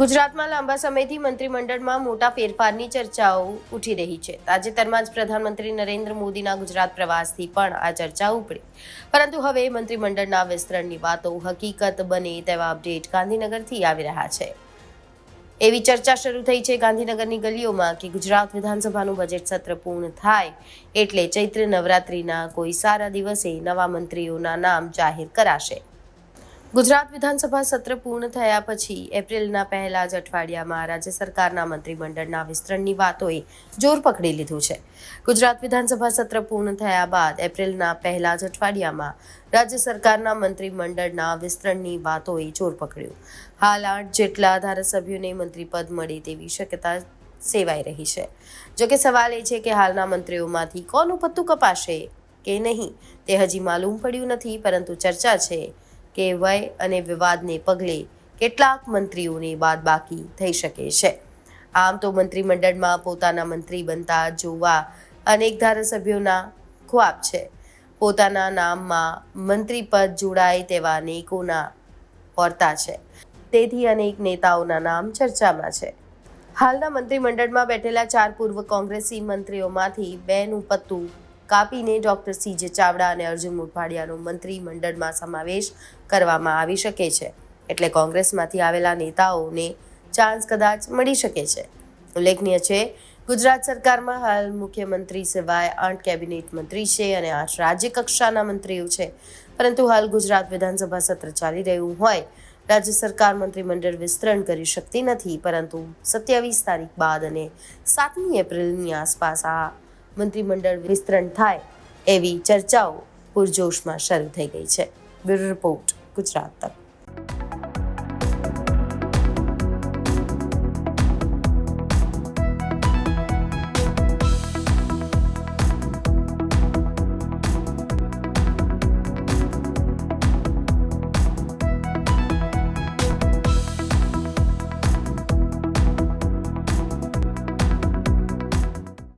ગુજરાતમાં લાંબા સમયથી મંત્રીમંડળમાં મોટા ફેરફારની ચર્ચાઓ ઉઠી રહી છે. તાજેતરમાં જ પ્રધાનમંત્રી નરેન્દ્ર મોદીના ગુજરાત પ્રવાસથી પણ આ ચર્ચા ઉપડી. પરંતુ હવે મંત્રીમંડળના વિસ્તરણની વાતો હકીકત બને તેવા અપડેટ ગાંધીનગરથી આવી રહ્યા છે. એવી ચર્ચા શરૂ થઈ છે ગાંધીનગરની ગલીઓમાં કે ગુજરાત વિધાનસભાનું બજેટ સત્ર પૂર્ણ થાય એટલે ચૈત્ર નવરાત્રિના કોઈ સારા દિવસે નવા મંત્રીઓના નામ જાહેર કરાશે. ગુજરાત વિધાનસભા સત્ર પૂર્ણ થયા પછી એપ્રિલના પહેલા જ અઠવાડિયામાં રાજ્ય સરકારના મંત્રીમંડળના વિસ્તરણની વાતોએ જોર પકડી લીધું છે. ગુજરાત વિધાનસભા સત્ર પૂર્ણ થયા બાદ એપ્રિલના પહેલા જ અઠવાડિયામાં રાજ્ય સરકારના મંત્રીમંડળના વિસ્તરણની વાતોએ જોર પકડ્યું. હાલ આઠ જેટલા ધારાસભ્યોને મંત્રીપદ મળે તેવી શક્યતા સેવાઈ રહી છે. જોકે સવાલ એ છે કે હાલના મંત્રીઓમાંથી કોનું પત્તું કપાશે કે નહીં, તે હજી માલુમ પડ્યું નથી, પરંતુ ચર્ચા છે કે વય અને વિવાદને પગલે કેટલાક મંત્રીઓની બાદ બાકી થઈ શકે છે. આમ તો મંત્રીમંડળમાં પોતાના મંત્રી બનતા જોવા અનેક ધારાસભ્યોના ખ્વાબ છે. પોતાના નામમાં મંત્રીપદ જોડાય તેવા અનેકોના હોરતા છે. તેથી અનેક નેતાઓના નામ ચર્ચામાં છે. હાલના મંત્રીમંડળમાં બેઠેલા ચાર પૂર્વ કોંગ્રેસી મંત્રીઓમાંથી બેનું પત્તું કાપીને ડોક્ટર સી જે ચાવડા અને અર્જુન મોઢવાડિયાનો મંત્રીમંડળમાં સમાવેશ કરવામાં આવી શકે છે. એટલે કોંગ્રેસમાંથી આવેલા નેતાઓને ચાન્સ કદાચ મળી શકે છે. ઉલ્લેખનીય છે, ગુજરાત સરકારમાં હાલ મુખ્યમંત્રી સિવાય આઠ કેબિનેટ મંત્રી છે અને આઠ રાજ્ય કક્ષાના મંત્રીઓ છે. પરંતુ હાલ ગુજરાત વિધાનસભા સત્ર ચાલી રહ્યું હોય, રાજ્ય સરકાર મંત્રીમંડળ વિસ્તરણ કરી શકતી નથી. પરંતુ સત્યાવીસ તારીખ બાદ અને સાતમી એપ્રિલની આસપાસ આ મંત્રીમંડળ વિસ્તરણ થાય એવી ચર્ચાઓ પૂરજોશમાં શરૂ થઈ ગઈ છે. બ્યુરો રિપોર્ટ ગુજરાત તક.